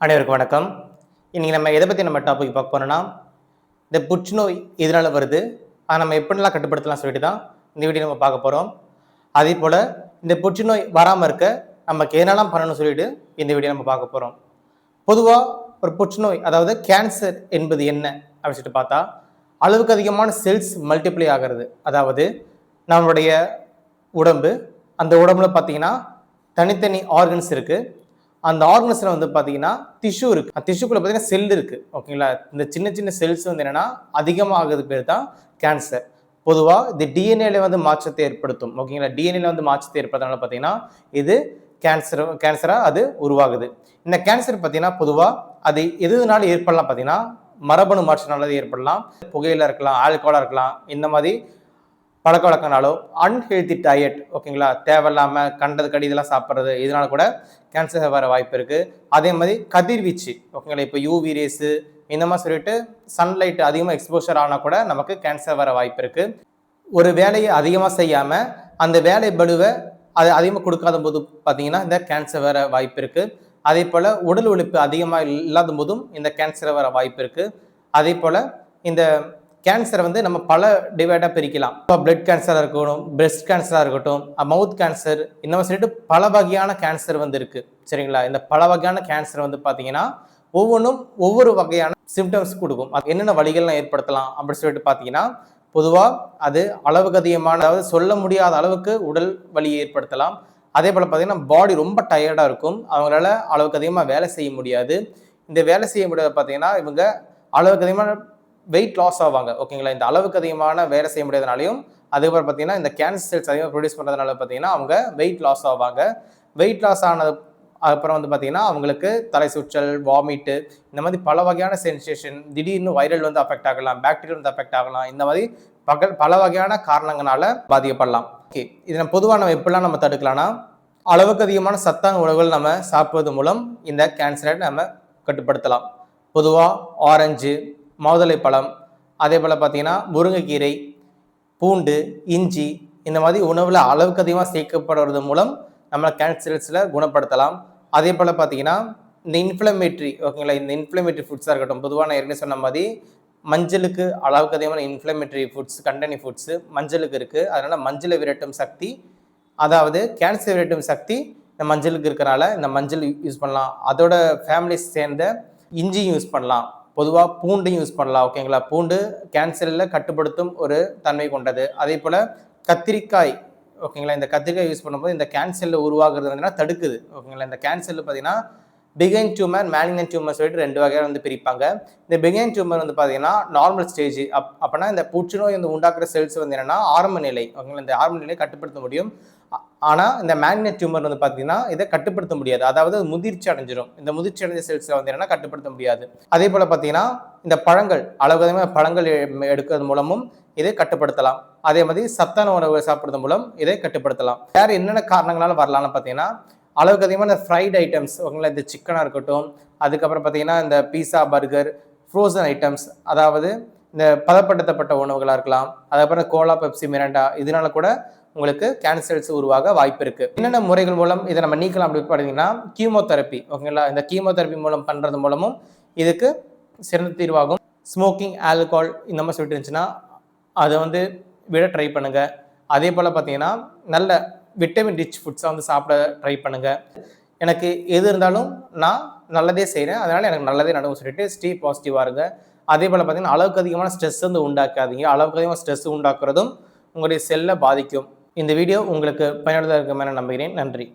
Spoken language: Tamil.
அனைவருக்கும் வணக்கம். இன்றைக்கி நம்ம எதை பற்றி நம்ம டாபிக் பார்க்க போகிறோன்னா இந்த புற்றுநோய் எதனால வருது? அதை நம்ம எப்படிலாம் கட்டுப்படுத்தலாம் சொல்லிட்டு தான் இந்த வீடியோ நம்ம பார்க்க போகிறோம் அதே போல் இந்த புற்றுநோய் வராமல் இருக்க நமக்கு என்னெல்லாம் பண்ணணும்னு சொல்லிட்டு இந்த வீடியோ நம்ம பார்க்க போகிறோம் பொதுவாக ஒரு புற்றுநோய் அதாவது கேன்சர் என்பது என்ன அப்படின்னு சொல்லிட்டு பார்த்தா அளவுக்கு அதிகமான செல்ஸ் மல்டிப்ளை ஆகிறது. அதாவது நம்மளுடைய உடம்பு அந்த உடம்புல பார்த்தீங்கன்னா தனித்தனி ஆர்கன்ஸ் இருக்குது அந்த ஆர்கனஸில் வந்து பார்த்தீங்கன்னா டிஷ்யூ இருக்குது அந்த டிஷ்யூக்குள்ள பார்த்தீங்கன்னா செல் இருக்குது ஓகேங்களா இந்த சின்ன சின்ன செல்ஸ் வந்து என்னென்னா அதிகமாகிறது பேர் தான் கேன்சர் பொதுவாக இது டிஎன்ஏல வந்து மாற்றத்தை ஏற்படுத்தும். ஓகேங்களா டிஎன்ஏல வந்து மாற்றத்தை ஏற்படுத்தனால பார்த்தீங்கன்னா இது கேன்சர் கேன்சராக அது உருவாகுது. இந்த கேன்சர் பார்த்தீங்கன்னா பொதுவாக அது எதுனால ஏற்படலாம் பார்த்தீங்கன்னா மரபணு மாற்றனால ஏற்படலாம். புகையில இருக்கலாம் ஆல்கோலாக இருக்கலாம் இந்த மாதிரி பழக்க வழக்கனாலோ அன்ஹெல்தி டயட் ஓகேங்களா தேவையில்லாமல் கண்டது கடி இதெல்லாம் சாப்பிட்றது இதனால கூட கேன்சர் வர வாய்ப்பு இருக்குது அதே மாதிரி கதிர்வீச்சு ஓகேங்களா இப்போ யூவி ரேஸு இந்த மாதிரி சொல்லிட்டு சன்லைட் அதிகமாக எக்ஸ்போஷர் ஆனால் கூட நமக்கு கேன்சர் வர வாய்ப்பு இருக்குது ஒரு வேலையை அதிகமாக செய்யாமல் அந்த வேலை பலுவை அது அதிகமாக கொடுக்காத போது பார்த்தீங்கன்னா இந்த கேன்சர் வர வாய்ப்பு இருக்குது அதே போல் உடல் உழைப்பு அதிகமாக இல்லாத போதும் இந்த கேன்சர் வர வாய்ப்பு இருக்குது அதே போல் இந்த கேன்சரை வந்து நம்ம பல டிவைடாக பிரிக்கலாம். இப்போ பிளட் கேன்சராக இருக்கட்டும் பிரெஸ்ட் கேன்சராக இருக்கட்டும் மவுத் கேன்சர் இந்த மாதிரி சொல்லிட்டு பல வகையான கேன்சர் வந்து இருக்குது சரிங்களா? இந்த பல வகையான கேன்சர் வந்து பார்த்தீங்கன்னா ஒவ்வொன்றும் ஒவ்வொரு வகையான சிம்டம்ஸ் கொடுக்கும். அது என்னென்ன வழிகள்லாம் ஏற்படுத்தலாம் அப்படின்னு சொல்லிட்டு பார்த்தீங்கன்னா பொதுவாக அது அளவுக்கு அதிகமான அதாவது சொல்ல முடியாத அளவுக்கு உடல் வலியை ஏற்படுத்தலாம். அதே போல் பார்த்தீங்கன்னா பாடி ரொம்ப டயர்டாக இருக்கும். அவங்களால அளவுக்கு அதிகமாக வேலை செய்ய முடியாது. இந்த வேலை செய்ய முடியாது பார்த்தீங்கன்னா இவங்க அளவுக்கு அதிகமான வெயிட் லாஸ் ஆவாங்க. ஓகேங்களா இந்த அளவுக்கு அதிகமான வேலை செய்ய முடியாதனாலையும் அதுக்கப்புறம் பார்த்தீங்கன்னா இந்த கேன்சர் செல்ஸ் அதிகமாக ப்ரொடியூஸ் பண்ணுறதுனால பார்த்தீங்கன்னா அவங்க வெயிட் லாஸ் ஆவாங்க. வெயிட் லாஸ் ஆனது அப்புறம் வந்து பார்த்தீங்கன்னா அவங்களுக்கு தலை சுற்றல் வாமிட்டு இந்த மாதிரி பல வகையான சென்சேஷன் திடீர்னு வைரல் வந்து அஃபெக்ட் ஆகலாம் பாக்டீரியல் வந்து அஃபெக்ட் ஆகலாம் இந்த மாதிரி பகல் பல வகையான காரணங்களால பாதிக்கப்படலாம். ஓகே இதை நம்ம பொதுவாக நம்ம எப்படிலாம் நம்ம தடுக்கலாம்னா அளவுக்கு அதிகமான சத்தான உணவுகள் நம்ம சாப்பிடுவது மூலம் இந்த கேன்சரை நம்ம கட்டுப்படுத்தலாம். பொதுவாக ஆரஞ்சு மாதுளை பழம் அதே போல் பார்த்தீங்கன்னா முருங்கைக்கீரை பூண்டு இஞ்சி இந்த மாதிரி உணவில் அளவுக்கு அதிகமாக சேர்க்கப்படுறது மூலம் நம்ம கேன்சர்ஸில் குணப்படுத்தலாம். அதே போல் பார்த்தீங்கன்னா இந்த இன்ஃப்ளமேட்ரி ஓகேங்களா இந்த இன்ஃப்ளமேட்ரி ஃபுட்ஸாக இருக்கட்டும் பொதுவாக நான் ஏற்கனவே சொன்ன மாதிரி மஞ்சளுக்கு அளவுக்கு அதிகமான இன்ஃப்ளமேட்ரி ஃபுட்ஸ் கண்டனி ஃபுட்ஸு மஞ்சளுக்கு இருக்குது அதனால் மஞ்சளை விரட்டும் சக்தி அதாவது கேன்சர் விரட்டும் சக்தி இந்த மஞ்சளுக்கு இருக்கிறனால இந்த மஞ்சள் யூஸ் பண்ணலாம். அதோட ஃபேமிலிஸ் சேர்ந்த இஞ்சியும் யூஸ் பண்ணலாம். பொதுவாக பூண்டையும் யூஸ் பண்ணலாம் ஓகேங்களா பூண்டு கேன்சரில் கட்டுப்படுத்தும் ஒரு தன்மை கொண்டது. அதே போல் கத்திரிக்காய் ஓகேங்களா இந்த கத்திரிக்காய் யூஸ் பண்ணும்போது இந்த கேன்சரில் உருவாகிறது வந்து தடுக்குது ஓகேங்களா இந்த கேன்சரில் பார்த்தீங்கன்னா பிகைன் டியூமர் மேலினன் டியூமர் சொல்லிட்டு ரெண்டு வகையாக வந்து பிரிப்பாங்க. இந்த பிகைன் டியூமர் வந்து பார்த்தீங்கன்னா நார்மல் ஸ்டேஜ் அப் அப்போனா இந்த புற்றுநோய் வந்து உண்டாக்குற செல்ஸ் வந்து என்னன்னா ஆரம்ப நிலை. ஓகேங்களா இந்த ஆரம்ப நிலையை கட்டுப்படுத்த முடியும். ஆனால் இந்த மேக்னெட் டியூமர் வந்து பார்த்தீங்கன்னா இதை கட்டுப்படுத்த முடியாது. அதாவது முதிர்ச்சி அடைஞ்சிடும் இந்த முதிர்ச்சி அடைஞ்ச செல்ஸை வந்து என்னன்னா கட்டுப்படுத்த முடியாது. அதே போல் பார்த்தீங்கன்னா இந்த பழங்கள் அளவு பழங்கள் எடுக்கிறது மூலமும் இதை கட்டுப்படுத்தலாம். அதே மாதிரி சத்தான உணவு சாப்பிட்றது மூலம் இதை கட்டுப்படுத்தலாம். வேறு என்னென்ன காரணங்களால் வரலாம்னு பார்த்தீங்கன்னா அளவுக்கு அதிகமாக இந்த ஃப்ரைட் ஐட்டம்ஸ் ஓகேங்களா இந்த சிக்கனாக இருக்கட்டும் அதுக்கப்புறம் பார்த்தீங்கன்னா இந்த பீஸா பர்கர் ஃப்ரோசன் ஐட்டம்ஸ் அதாவது இந்த பதப்படுத்தப்பட்ட உணவுகளாக இருக்கலாம் அதுக்கப்புறம் கோலா பெப்சி மிரண்டா இதனால கூட உங்களுக்கு கேன்சர்ஸ் உருவாக வாய்ப்பு இருக்குது என்னென்ன முறைகள் மூலம் இதை நம்ம நீக்கலாம் அப்படி பார்த்தீங்கன்னா கீமோதெரப்பி ஓகேங்களா இந்த கீமோதெரப்பி மூலம் பண்ணுறது மூலமும் இதுக்கு சிறந்த தீர்வாகும். ஸ்மோக்கிங் ஆல்கஹால் இந்த மாதிரி சொல்லிட்டு இருந்துச்சுன்னா அதை வந்து விட ட்ரை பண்ணுங்கள் அதே போல் பார்த்தீங்கன்னா நல்ல விட்டமின் ரிச் ஃபுட்ஸை வந்து சாப்பிட ட்ரை பண்ணுங்க. எனக்கு எது இருந்தாலும் நான் நல்லதே செய்கிறேன் அதனால் எனக்கு நல்லதே நடக்கும் சொல்லிட்டு ஸ்டே பாசிட்டிவாக இருங்க. அதே போல் பார்த்தீங்கன்னா அளவுக்கு அதிகமான ஸ்ட்ரெஸ் வந்து உண்டாக்காதீங்க. அளவுக்கு அதிகமாக ஸ்ட்ரெஸ் உண்டாக்குறதும் உங்களுடைய செல்லை பாதிக்கும். இந்த வீடியோ உங்களுக்கு பயனுள்ளதாக இருக்குமே நம்புகிறேன். நன்றி.